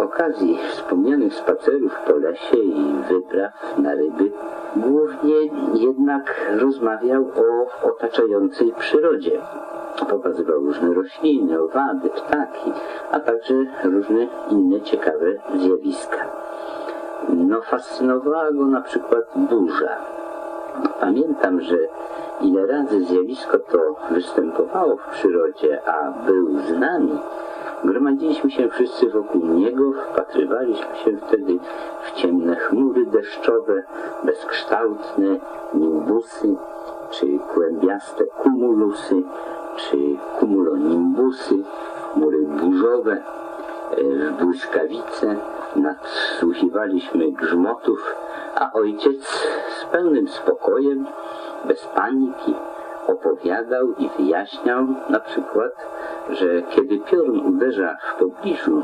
okazji wspomnianych spacerów po lesie i wypraw na ryby głównie jednak rozmawiał o otaczającej przyrodzie. Pokazywał różne rośliny, owady, ptaki, a także różne inne ciekawe zjawiska. No fascynowała go na przykład burza. Pamiętam, że ile razy zjawisko to występowało w przyrodzie, a był z nami, gromadziliśmy się wszyscy wokół niego, wpatrywaliśmy się wtedy w ciemne chmury deszczowe, bezkształtne nimbusy, czy kłębiaste kumulusy, czy kumulonimbusy, chmury burzowe, e, błyskawice, nadsłuchiwaliśmy grzmotów, a ojciec z pełnym spokojem, bez paniki, opowiadał i wyjaśniał na przykład, że kiedy piorun uderza w pobliżu,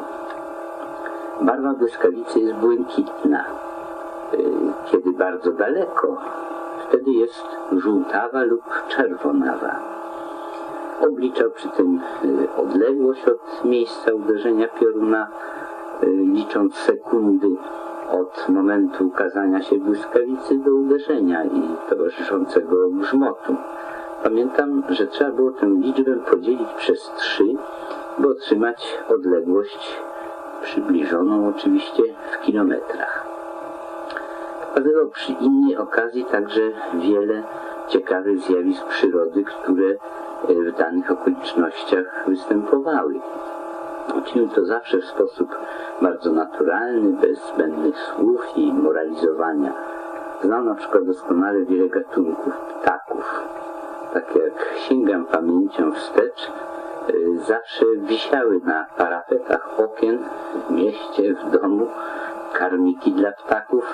barwa błyskawicy jest błękitna. Y, Kiedy bardzo daleko, wtedy jest żółtawa lub czerwonawa. Obliczał przy tym y, odległość od miejsca uderzenia pioruna, y, licząc sekundy od momentu ukazania się błyskawicy do uderzenia i towarzyszącego grzmotu. Pamiętam, że trzeba było tę liczbę podzielić przez trzy, by otrzymać odległość przybliżoną oczywiście w kilometrach. Pokazywał przy innej okazji także wiele ciekawych zjawisk przyrody, które e, w danych okolicznościach występowały. Czynił to zawsze w sposób bardzo naturalny, bez zbędnych słów i moralizowania. Znał na przykład doskonale wiele gatunków ptaków. Tak jak sięgam pamięcią wstecz, y, zawsze wisiały na parapetach okien w mieście, w domu karmiki dla ptaków,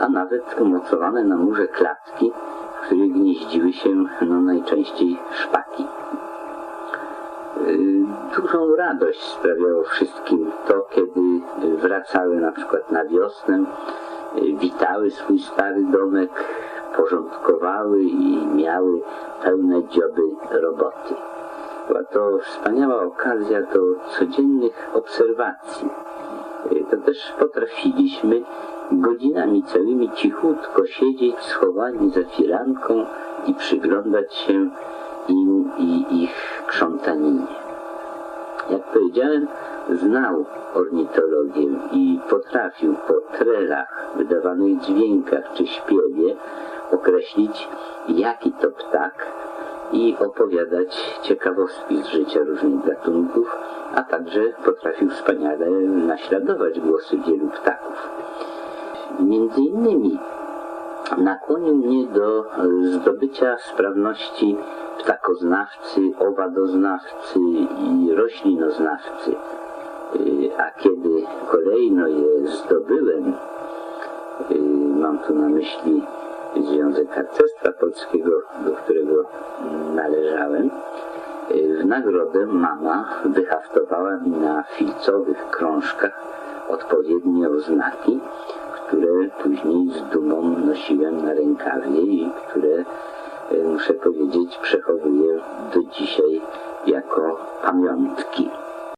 a nawet umocowane na murze klatki, w których gnieździły się no, najczęściej szpaki. Y, Dużą radość sprawiało wszystkim to, kiedy wracały na przykład na wiosnę, y, witały swój stary domek, porządkowały i miały pełne dzioby roboty. Była to wspaniała okazja do codziennych obserwacji. To też potrafiliśmy godzinami całymi cichutko siedzieć schowani za firanką i przyglądać się im i ich krzątaninie. Jak powiedziałem, znał ornitologię i potrafił po trelach, wydawanych dźwiękach czy śpiewie określić, jaki to ptak i opowiadać ciekawostki z życia różnych gatunków, a także potrafił wspaniale naśladować głosy wielu ptaków. Między innymi nakłonił mnie do zdobycia sprawności ptakoznawcy, owadoznawcy i roślinoznawcy. A kiedy kolejno je zdobyłem, y, mam tu na myśli Związek Harcerstwa Polskiego, do którego należałem, y, w nagrodę mama wyhaftowała mi na filcowych krążkach odpowiednie oznaki, które później z dumą nosiłem na rękawie i które, e, muszę powiedzieć, przechowuję do dzisiaj jako pamiątki.